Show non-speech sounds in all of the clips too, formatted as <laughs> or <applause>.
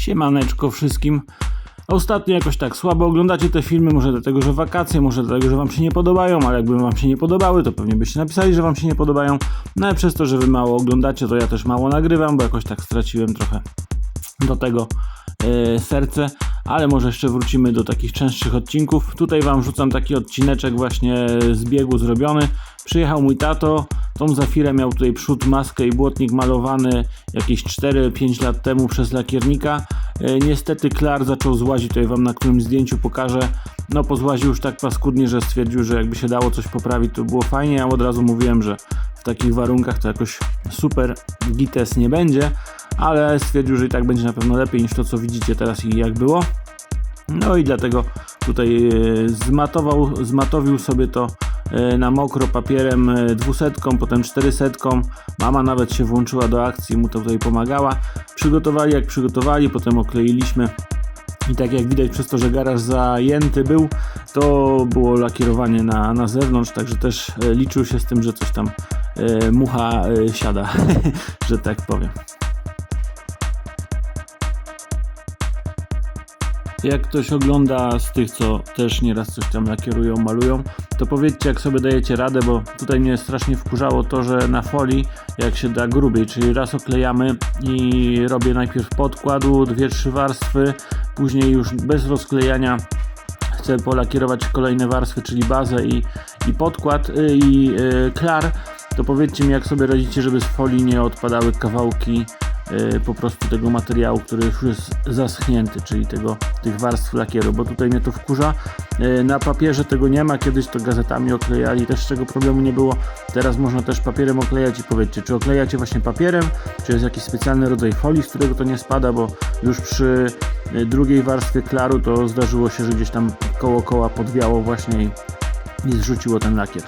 Siemaneczko wszystkim. Ostatnio jakoś tak słabo oglądacie te filmy, może dlatego, że wakacje, może dlatego, że wam się nie podobają, ale jakby wam się nie podobały, to pewnie byście napisali, że wam się nie podobają. No ale przez to, że wy mało oglądacie, to ja też mało nagrywam, bo jakoś tak straciłem trochę do tego e, serce, ale może jeszcze wrócimy do takich częstszych odcinków. Tutaj wam wrzucam taki odcineczek właśnie z biegu zrobiony. Przyjechał mój tato, tą Zafirę miał tutaj przód, maskę i błotnik malowany jakieś 4-5 lat temu przez lakiernika. E, niestety Klar zaczął złazić, tutaj wam na którym zdjęciu pokażę. No pozłaził już tak paskudnie, że stwierdził, że jakby się dało coś poprawić, to było fajnie. Ja od razu mówiłem, że w takich warunkach to jakoś super gites nie będzie, ale stwierdził, że i tak będzie na pewno lepiej niż to, co widzicie teraz i jak było. No i dlatego tutaj e, zmatował, zmatowił sobie to na mokro papierem e, dwusetką, potem czterysetką. Mama nawet się włączyła do akcji, mu to tutaj pomagała. Przygotowali jak przygotowali, potem okleiliśmy. I tak jak widać przez to, że garaż zajęty był, to było lakierowanie na, na zewnątrz, także też e, liczył się z tym, że coś tam e, mucha e, siada, <laughs> że tak powiem. Jak ktoś ogląda z tych, co też nieraz coś tam lakierują, malują, to powiedzcie, jak sobie dajecie radę, bo tutaj mnie strasznie wkurzało to, że na folii, jak się da grubiej, czyli raz oklejamy i robię najpierw podkładu, dwie, trzy warstwy, później już bez rozklejania chcę polakierować kolejne warstwy, czyli bazę i, i podkład y, i y, klar, to powiedzcie mi, jak sobie radzicie, żeby z folii nie odpadały kawałki po prostu tego materiału, który już jest zaschnięty, czyli tego, tych warstw lakieru, bo tutaj mnie to wkurza. Y, Na papierze tego nie ma, kiedyś to gazetami oklejali, też tego problemu nie było. Teraz można też papierem oklejać i powiedzcie, czy oklejacie właśnie papierem, czy jest jakiś specjalny rodzaj folii, z którego to nie spada, bo już przy y, drugiej warstwie klaru to zdarzyło się, że gdzieś tam koło koła podwiało właśnie i zrzuciło ten lakier.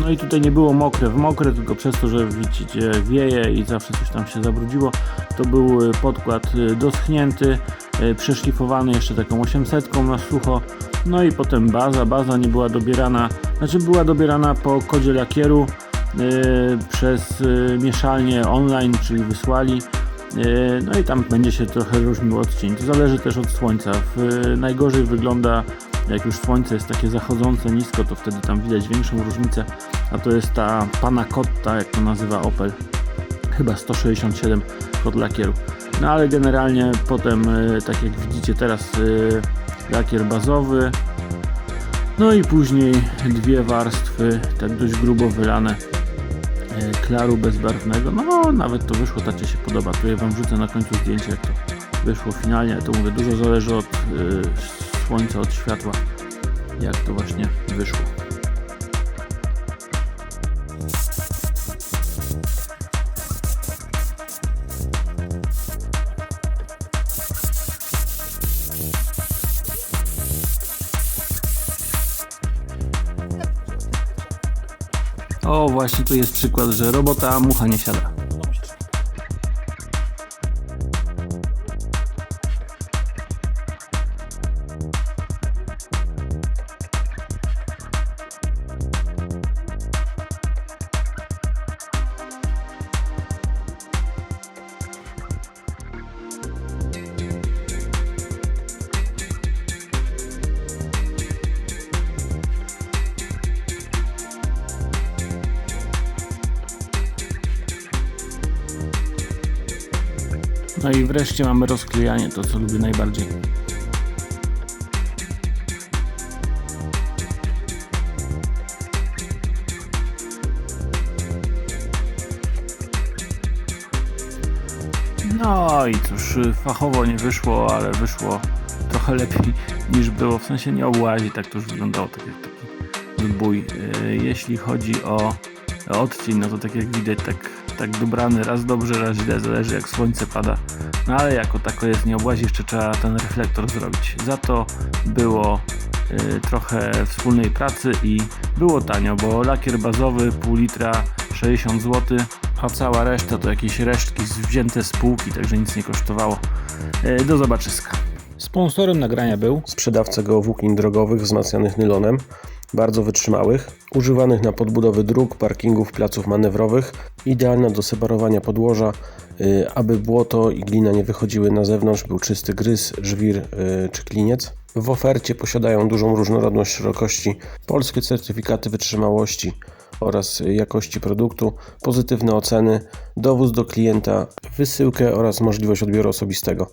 No i tutaj nie było mokre w mokre, tylko przez to, że widzicie wieje i zawsze coś tam się zabrudziło, to był y, podkład y, doschnięty, y, przeszlifowany jeszcze taką 800 na sucho, no i potem baza, baza nie była dobierana, znaczy była dobierana po kodzie lakieru y, przez y, mieszalnię online, czyli wysłali, y, no i tam będzie się trochę różnił odcień, to zależy też od słońca, w, najgorzej wygląda jak już słońce jest takie zachodzące nisko, to wtedy tam widać większą różnicę, a to jest ta Pana Cotta, jak to nazywa Opel, chyba 167 kod lakieru. No ale generalnie potem, y, tak jak widzicie teraz, y, lakier bazowy, no i później dwie warstwy, tak dość grubo wylane y, klaru bezbarwnego. No nawet to wyszło, tacie się podoba. Tu ja wam wrzucę na końcu zdjęcie, jak to wyszło finalnie. To mówię, dużo zależy od słońca, od światła, jak to właśnie wyszło. O, właśnie tu jest przykład, że robota, mucha nie siada. No i wreszcie mamy rozklejanie, to co lubię najbardziej. No i cóż, fachowo nie wyszło, ale wyszło trochę lepiej niż było, w sensie nie obłazi, tak to już wyglądało, tak jak taki zbój. Yy, Jeśli chodzi o odcień, no to tak jak widać, tak, tak dobrany, raz dobrze, raz źle, zależy jak słońce pada. No ale jako tako jest, nie obłazi, jeszcze trzeba ten reflektor zrobić. Za to było y, trochę wspólnej pracy i było tanio, bo lakier bazowy pół litra 60 zł, a cała reszta to jakieś resztki wzięte z półki, także nic nie kosztowało. Y, do zobaczyska. Sponsorem nagrania był sprzedawcę geowłóknin drogowych wzmacnianych nylonem. Bardzo wytrzymałych, używanych na podbudowy dróg, parkingów, placów manewrowych, idealna do separowania podłoża, y, aby błoto i glina nie wychodziły na zewnątrz, był czysty gryz, żwir y, czy kliniec. W ofercie posiadają dużą różnorodność szerokości, polskie certyfikaty wytrzymałości oraz jakości produktu, pozytywne oceny, dowóz do klienta, wysyłkę oraz możliwość odbioru osobistego.